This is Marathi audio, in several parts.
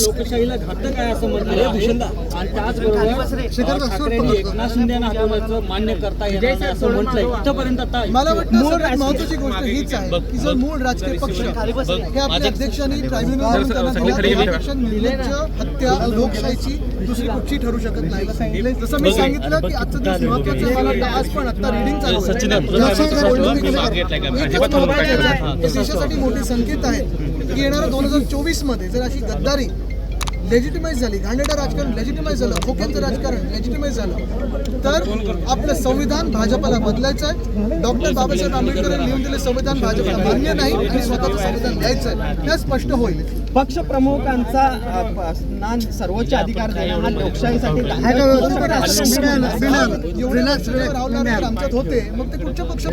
लोकशाहीला घातक आहे असं म्हणतात आणि त्याचबरोबर ठाकरेंनी एकनाथ शिंदे यांना मान्य करता नाही असं म्हटलंय इथपर्यंत आता मला वाटतं महत्वाची गोष्ट हीच आहे की जर मूळ राजकीय पक्ष हे आपल्या अध्यक्षांनी ट्रायब्युनल निर्लज्ज हत्या लोकशाहीची दुसरी कुठची ठरू शकत नाही. जसं मी सांगितलं की आजचा दिवस महत्त्वाचा आहे. मला वाटतं आज पण आता रिडिंग चालू आहे. हे देशासाठी मोठे संकेत आहेत की येणाऱ्या दोन हजार चोवीसमध्ये जर अशी गद्दारी लेजिटिमाइज झाली घाणेरडं राजकारण लेजिटिमाइज झालं खोक्यांचं राजकारण लेजिटिमाइज झालं तर आपलं संविधान भाजपला बदलायचं आहे डॉक्टर बाबासाहेब आंबेडकर यांनी लिहून दिले संविधान भाजपला मान्य नाही आणि स्वतःचं संविधान द्यायचं आहे हे स्पष्ट होईल पक्ष प्रमुखांचा ना सर्वोच्च अधिकार देणं हा लोकशाहीसाठी आमच्यात होते मग ते कुठच्या पक्ष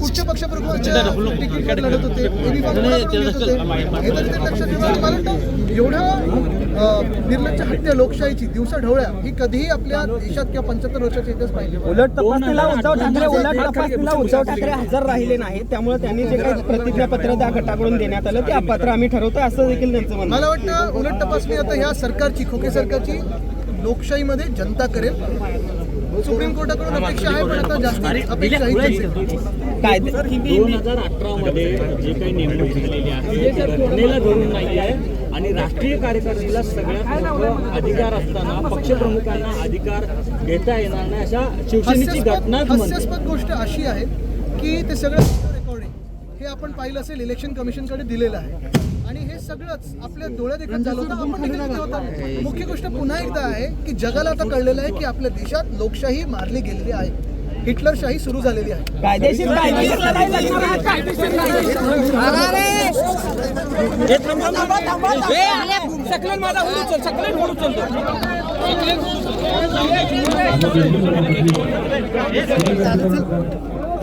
कुठच्या पक्षप्रमुखाच्या लढत होते? हे तरी लक्षात ठेवा. एवढं निर्लज्ज हत्या लोकशाहीची दिवसा ढवळ्या ही कधीही आपल्या देशात किंवा पंच्याहत्तर वर्षाच्या इतिहास पाहिजे उलट तपासणीला उद्धव ठाकरे उलट तपासणीला उद्धव ठाकरे हजर राहिले नाही त्यामुळे त्यांनी जे काही प्रतिज्ञापत्र त्या गटाकडून देण्यात आलं ते अपात्र आम्ही ठरवतोय असं देखील त्यांचं म्हणणं. मला वाटतं उलट तपासणी आता ह्या सरकारची खोके सरकारची लोकशाहीमध्ये जनता करेल सुप्रीम कोर्टाकडून अपेक्षा आहे पण आता जास्त अपेक्षा आहे. कायदे दोन हजार अठरा मध्ये जे काही नेमणूक झालेली आहे घटनेला धरून नाही आहे आणि राष्ट्रीय कार्यकारिणीला सगळ्यात मोठं अधिकार असताना पक्षप्रमुखांना अधिकार घेता येणार नाही अशा शिवसेनेची हास्यास्पद गोष्ट अशी आहे की ते सगळं हे आपण पाहिलं असेल इलेक्शन कमिशनकडे दिलेलं आहे आणि हे सगळंच आपल्या डोळ्यात देखत झालं होतं आपण होतो. मुख्य गोष्ट पुन्हा एकदा आहे की जगाला आता कळलेलं आहे की आपल्या देशात लोकशाही मारली गेलेली आहे हिटलरशाही सुरू झालेली आहे कायदेशीर कायदेशीर